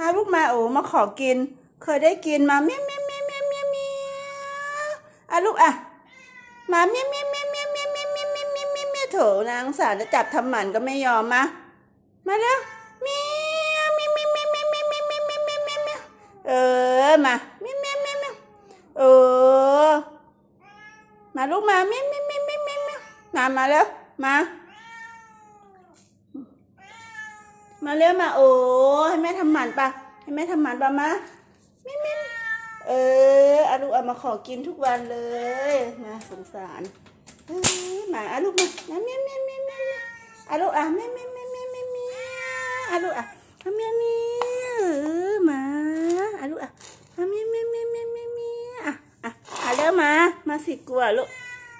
มาลูกมาโอ้มาขอกิน เคยได้กินมาเมี้ยวเมี้ยวเมี้ยวเมี้ยวเมี้ยวเมี้ยวอะลูกอะมาเมี้ยวเมี้ยวเมี้ยวเมี้ยวเมี้ยวเมี้ยวเมี้ยวเมี้ยวเมี้ยวเมี้ยวเมี้ยโถนางสารจะจับทำหมันก็ไม่ยอมมามาแล้วเมี้ยวเมี้ยวเมี้ยวเมี้ยวเมี้ยวเมี้ยวเมี้ยวเมี้ยวเมี้ยวเมี้ยเมี้ยเมี้ยเออมาเมี้ยวเมี้ยวเมี้ยวเมี้ยเออมาลูกมาเมี้ยเมี้ยเมี้ยวเมี้ยวเมี้ยวเมี้ยวมามาแล้วมา มาเร็วมาโอ้ให้แม่ทำหมันปะให้แม่ทำหมันปะมามิมิมเอออาลูกเอามาขอกินทุกวันเลยนะสงสารเออมาอาลูกมามาเมียเมียเมียเมียอาลูกอะเมียเมียเมียเมียเมียเมียอาลูกอะเมียเมียเออมาอาลูกอะเมียเมียเมียเมียเมียเมียอะอะอะเร็วมามาสิกลัวลูก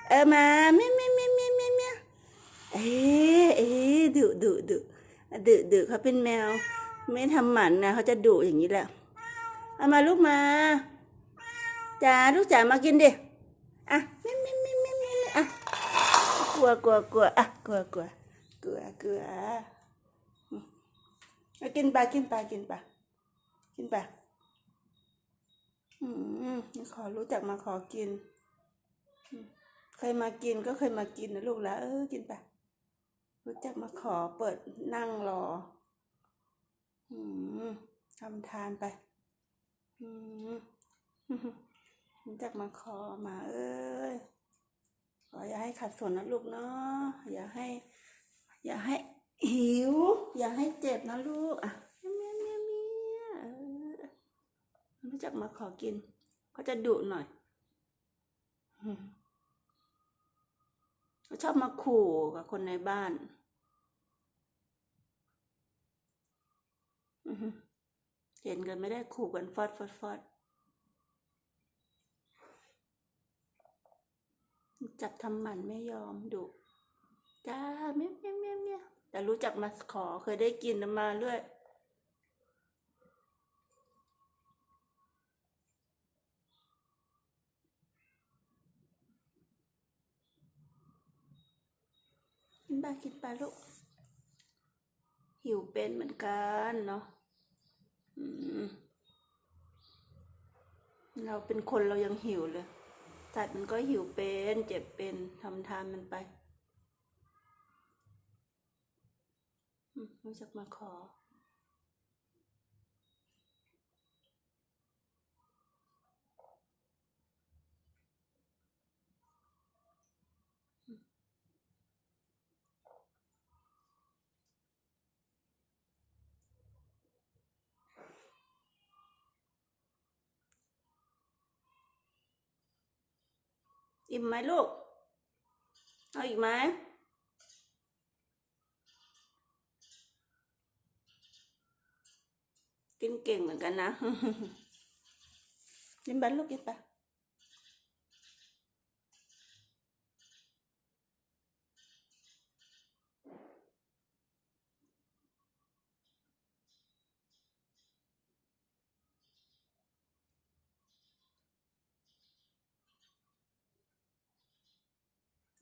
เออมาเมียเมียเมียเมียเมียเมียเอ๊ะเอ๊ะดุดุดุ ดื้อดื้อเขาเป็นแมว ไม่ทำหมันนะเขาจะดุอย่างนี้แหละเอามาลูกมาจ๋าลูกจ๋ามากินดิอะไม่ไม่ไม่ไม่ไม่อะกลัวกลัวกลัวอะกลัวกลัวกลัวกลัวมากินไปกินไปกินไปกินไปอืมขอรู้จักมาขอกินเคยมากินก็เคยมากินนะลูกแล้วเออกินไป รู้จักมาขอเปิดนั่งรอ อืมทำทานไป อืมรู้จักมาขอมาเอ้ยขออย่าให้ขัดสนนะลูกเนาะอย่าให้ อย่าให้หิว อย่าให้เจ็บนะลูกอะเมียเมียเมียเออรู้จักมาขอกินเขาจะดุหน่อย ขาชอบมาขู่กับคนในบ้านเห็นกันไม่ได้ขู่กันฟอดฟอดฟอดจับทำหมันไม่ยอมดุจ้าเมี้ยเมี้ยเมี้ยแต่รู้จักมาขอเคยได้กินมาเรื่อย กินไปกินปลูก หิวเป็นเหมือนกันเนาะเราเป็นคนเรายังหิวเลย สัตว์มันก็หิวเป็น เจ็บเป็นทำทานมันไปอืมรู้จักมาขอ อิ่มไหมลูก เอาอีกไหมกินเก่งเหมือนกันนะ กินไปลูกกินไป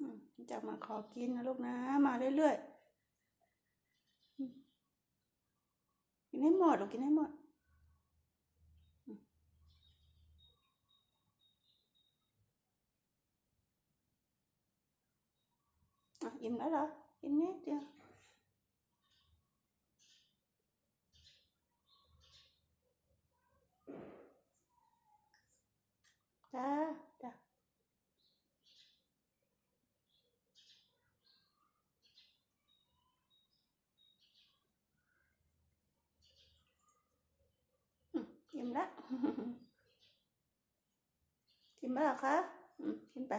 ะม จะมาขอกินนะลูกนะ มาเรื่อยๆ กินให้หมดลูกกินให้หมดอืมอะอิ่มแล้วเหรอ กินนิดเดียวจ้าจ้า อืมอิ่ม ละกินไหมล่ะคะอืมกินไป